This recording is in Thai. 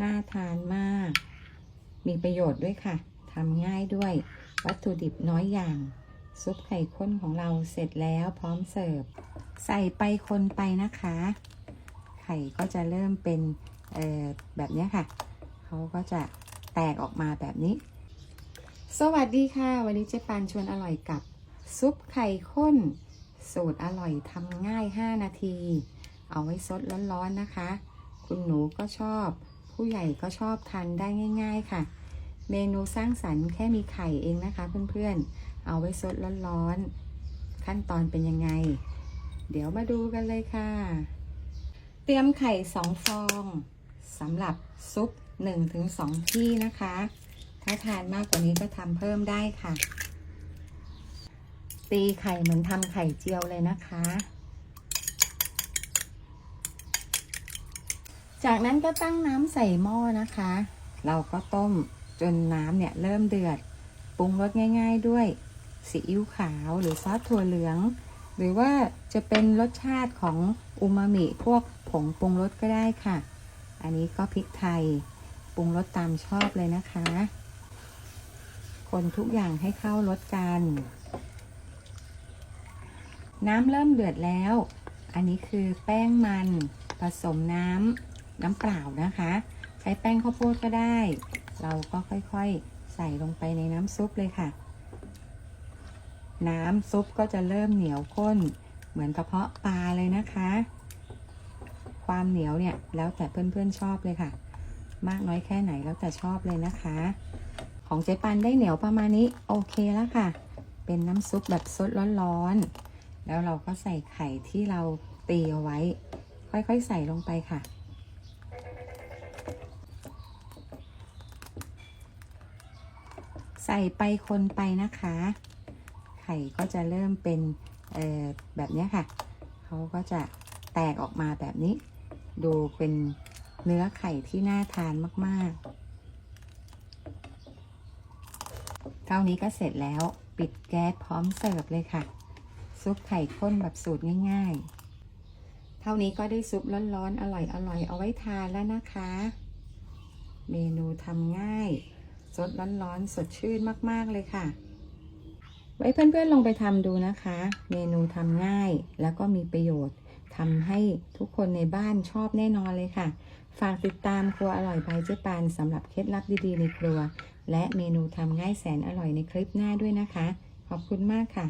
น่าทานมาก มีประโยชน์ด้วยค่ะทำง่ายด้วย วัตถุดิบน้อยอย่าง ซุปไข่ข้นของเราเสร็จแล้วพร้อมเสิร์ฟ ใส่ไปคนไปนะคะ ไข่ก็จะเริ่มเป็นเอ่อแบบนี้ค่ะ เขาก็จะแตกออกมาแบบนี้ สวัสดีค่ะ วันนี้เจ๊ปานชวนอร่อยกับ ซุปไข่ข้น สูตรอร่อยทำง่าย 5 นาที เอาไว้ซดร้อนๆนะคะ คุณหนูก็ชอบ ผู้ใหญ่ก็ชอบทานได้ง่าย ๆค่ะ เมนูสร้างสรรค์แค่มีไข่เองนะคะเพื่อนๆ เอาไว้ซดร้อนๆ ขั้นตอนเป็นยังไง เดี๋ยวมาดูกันเลยค่ะ เตรียมไข่ 2 ฟองสำหรับซุป 1-2 ที่นะคะ ถ้าทานมากกว่านี้ก็ทำเพิ่มได้ค่ะ ตีไข่เหมือนทำไข่เจียวเลยนะคะ จากนั้นก็ตั้งน้ำใส่หม้อนะคะ เราก็ต้มจนน้ำเนี่ยเริ่มเดือด ปรุงรสง่าย ๆ ด้วยซีอิ๊วขาวหรือซอสถั่วเหลือง หรือว่าจะเป็นรสชาติของอูมามิพวกผงปรุงรสก็ได้ค่ะ อันนี้ก็พริกไทยปรุงรสตามชอบเลยนะคะ คนทุกอย่างให้เข้ารสกัน น้ำเริ่มเดือดแล้ว อันนี้คือแป้งมันผสมน้ำ น้ำเปล่านะคะ ใช้แป้งข้าวโพดก็ได้ เราก็ค่อยๆใส่ลงไปในน้ำซุปเลยค่ะ น้ำซุปก็จะเริ่มเหนียวข้น เหมือนกระเพาะปลาเลยนะคะ ความเหนียวเนี่ยแล้วแต่เพื่อนๆชอบเลยค่ะ มากน้อยแค่ไหนแล้วแต่ชอบเลยนะคะ ของเจ๊ปันได้เหนียวประมาณนี้โอเคแล้วค่ะ เป็นน้ำซุปแบบซดร้อนๆแล้วเราก็ใส่ไข่ที่เราตีเอาไว้ ค่อยๆใส่ลงไปค่ะ ใส่ไปคนไปนะคะ ไข่ก็จะเริ่มเป็นเอ่อแบบนี้ค่ะ เขาก็จะแตกออกมาแบบนี้ ดูเป็นเนื้อไข่ที่น่าทานมากๆ เท่านี้ก็เสร็จแล้วปิดแก๊สพร้อมเสิร์ฟเลยค่ะ ซุปไข่ข้นแบบสูตรง่าย ๆ เท่านี้ก็ได้ซุปร้อนๆ อร่อยๆ เอาไว้ทานแล้วนะคะ เมนูทำง่าย สดร้อนๆ สดชื่นมาก ๆ เลยค่ะ ไว้เพื่อนๆลองไปทำดูนะคะ เมนูทำง่ายแล้วก็มีประโยชน์ทำให้ทุกคนในบ้านชอบแน่นอนเลยค่ะ ฝากติดตามครัวอร่อยบายเจ๊ปานสำหรับเคล็ดลับดีๆในครัว และเมนูทำง่ายแสนอร่อยในคลิปหน้าด้วยนะคะ ขอบคุณมากค่ะ